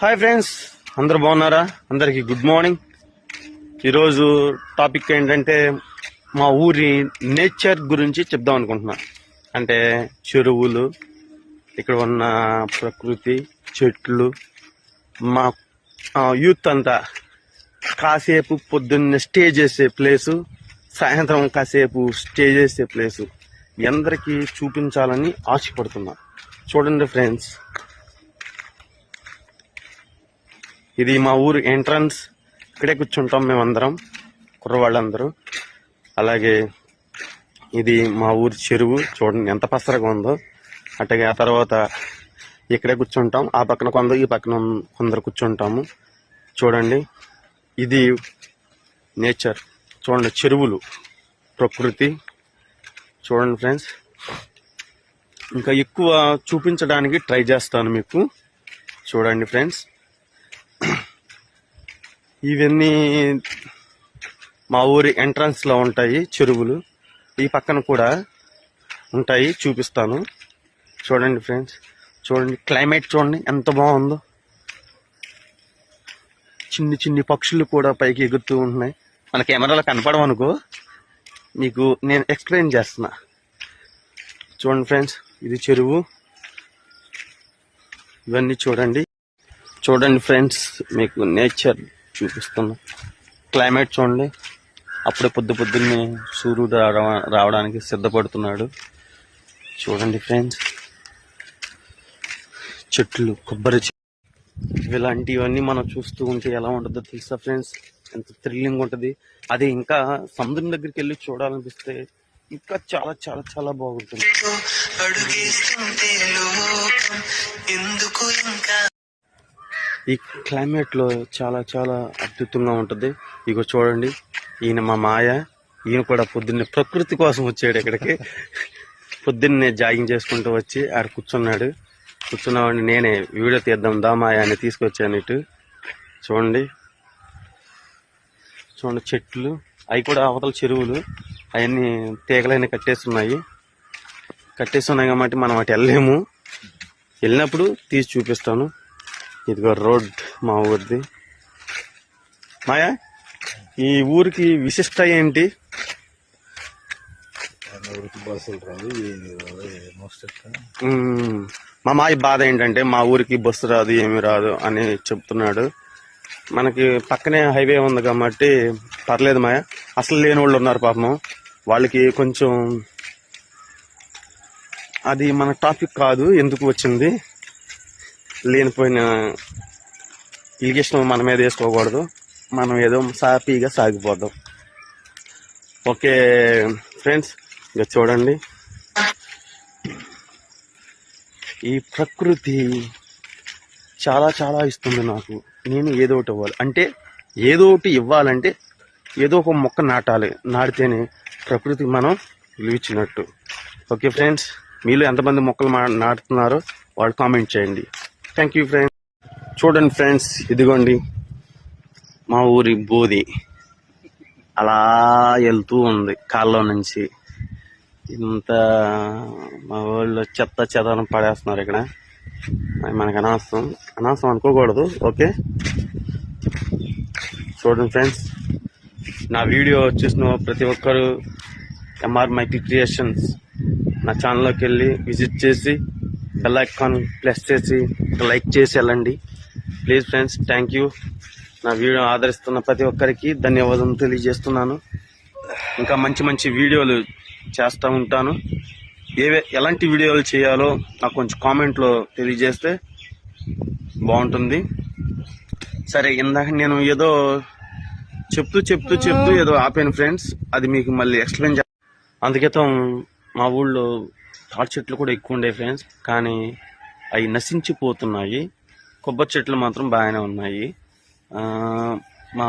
Hi friends అందరు బాగున్నారా? అందరికి గుడ్ మార్నింగ్ ఈరోజు టాపిక్ ఏంటంటే మా ఊరి నేచర్ గురించి చెప్దాం అనుకుంటున్నా. అంటే చెరువులు ఇక్కడ ఉన్న ప్రకృతి చెట్లు మా యూత్ అంతా కాసేపు పొద్దున్నే స్టే చేసే ప్లేసు సాయంత్రం కాసేపు స్టే చేసే ప్లేసు ఎందరికీ అందరికీ చూపించాలని ఆశపడుతున్నా. చూడండి ఫ్రెండ్స్ ఇది మా ఊరు ఎంట్రన్స్. ఇక్కడే కూర్చుంటాం మేమందరం కుర్రవాళ్ళందరూ. అలాగే ఇది మా ఊరు చెరువు. చూడండి ఎంత పసరగా ఉందో. అట్లాగే ఆ తర్వాత ఇక్కడే కూర్చుంటాం. ఆ పక్కన కొందరు ఈ పక్కన కొందరు కూర్చుంటాము. చూడండి ఇది నేచర్. చూడండి చెరువులు ప్రకృతి. చూడండి ఫ్రెండ్స్. ఇంకా ఎక్కువ చూపించడానికి ట్రై చేస్తాను మీకు. చూడండి ఫ్రెండ్స్. ఇవన్నీ మా ఊరి ఎంట్రన్స్లో ఉంటాయి చెరువులు. ఈ పక్కన కూడా ఉంటాయి చూపిస్తాను. చూడండి ఫ్రెండ్స్ చూడండి క్లైమేట్ చూడండి ఎంత బాగుందో. చిన్ని చిన్ని పక్షులు కూడా పైకి ఎగురుతూ ఉంటున్నాయి. మన కెమెరాలో కనపడవనుకో మీకు నేను ఎక్స్ప్లెయిన్ చేస్తున్నా. చూడండి ఫ్రెండ్స్ ఇది చెరువు. ఇవన్నీ చూడండి. చూడండి ఫ్రెండ్స్ మీకు నేచర్ చూపిస్తున్నా. క్లైమేట్ చూడండి. అప్పుడే పొద్దు పొద్దున్నే సూర్యుడు రావడం రావడానికి సిద్ధపడుతున్నాడు. చూడండి ఫ్రెండ్స్ చెట్లు కొబ్బరి చెట్లు ఇలాంటివన్నీ మనం చూస్తూ ఉంటే ఎలా ఉంటుందో తెలుసా ఫ్రెండ్స్ ఎంత థ్రిల్లింగ్ ఉంటుంది. అది ఇంకా సముద్రం దగ్గరికి వెళ్ళి చూడాలనిపిస్తే ఇంకా చాలా చాలా చాలా బాగుంటుంది. ఎందుకు ఇంకా ఈ క్లైమేట్లో చాలా చాలా అద్భుతంగా ఉంటుంది. ఇగో చూడండి ఈయన మా మాయ ఈయన కూడా పొద్దున్నే ప్రకృతి కోసం వచ్చాడు ఇక్కడికి. పొద్దున్నే జాగింగ్ చేసుకుంటూ వచ్చి ఆడ కూర్చున్నాడు. కూర్చున్నావాడిని నేనే వీడియో తీద్దాం దామాయ అని తీసుకొచ్చాను ఇటు. చూడండి. చూడండి చెట్లు అవి కూడా అవతల చెరువులు. అవన్నీ తీగలైన కట్టేస్తున్నాయి. కట్టేస్తున్నాయి కాబట్టి మనం అటు వెళ్ళలేము. వెళ్ళినప్పుడు తీసి చూపిస్తాను. ఇదిగో రోడ్ మా ఊరిది. మాయా ఈ ఊరికి విశిష్ట ఏంటి. మా మాయ బాధ ఏంటంటే మా ఊరికి బస్సు రాదు ఏమి రాదు అని చెప్తున్నాడు. మనకి పక్కనే హైవే ఉంది కాబట్టి పర్లేదు మాయ. అసలు లేని వాళ్ళు ఉన్నారు పాపం వాళ్ళకి కొంచెం అది మన టాపిక్ కాదు ఎందుకు వచ్చింది? లేనిపోయిన ఇరిగేషన్ మన మీద వేసుకోకూడదు. మనం ఏదో సాపీగా సాగిపోదాం ఓకే ఫ్రెండ్స్ ఇక చూడండి. ఈ ప్రకృతి చాలా చాలా ఇస్తుంది నాకు. నేను ఏదో ఒకటి ఇవ్వాలి. అంటే ఏదో ఒకటి ఇవ్వాలంటే ఏదో ఒక మొక్క నాటాలి. నాటితేనే ప్రకృతి మనం విలువిచ్చినట్టు ఓకే ఫ్రెండ్స్ మీలో ఎంతమంది మొక్కలు మా- నాటుతున్నారో వాళ్ళు కామెంట్ చేయండి. థ్యాంక్ యూ ఫ్రెండ్స్ చూడండి ఫ్రెండ్స్ ఇదిగోండి. మా ఊరి బోధి అలా వెళ్తూ ఉంది కాల్లో నుంచి. ఇంత మా వాళ్ళు చెత్త చెదరం పడేస్తున్నారు ఇక్కడ. మనకు అనవసరం అనవసరం అనుకోకూడదు ఓకే? చూడండి ఫ్రెండ్స్ నా వీడియో చూసిన ప్రతి ఒక్కరు ఎంఆర్ మైటీ క్రియేషన్స్ నా ఛానల్లోకి వెళ్ళి విజిట్ చేసి బెల్ ఐకాన్ ప్రెస్ చేసి లైక్ చేసి వెళ్ళండి. ప్లీజ్ ఫ్రెండ్స్ థ్యాంక్ యూ నా వీడియో ఆదరిస్తున్న ప్రతి ఒక్కరికి ధన్యవాదం తెలియజేస్తున్నాను. ఇంకా మంచి మంచి వీడియోలు చేస్తూ ఉంటాను. ఏవే ఎలాంటి వీడియోలు చేయాలో నాకు కొంచెం కామెంట్లో తెలియజేస్తే బాగుంటుంది. సరే ఇందాక నేను ఏదో చెప్తూ చెప్తూ చెప్తూ ఏదో ఆపాను ఫ్రెండ్స్ అది మీకు మళ్ళీ ఎక్స్ప్లెయిన్ చే అందుకేతం మా ఊళ్ళో తాటి చెట్లు కూడా ఎక్కువ ఉండే ఫ్రెండ్స్ కానీ అవి నశించిపోతున్నాయి. కొబ్బరి చెట్లు మాత్రం బాగానే ఉన్నాయి. మా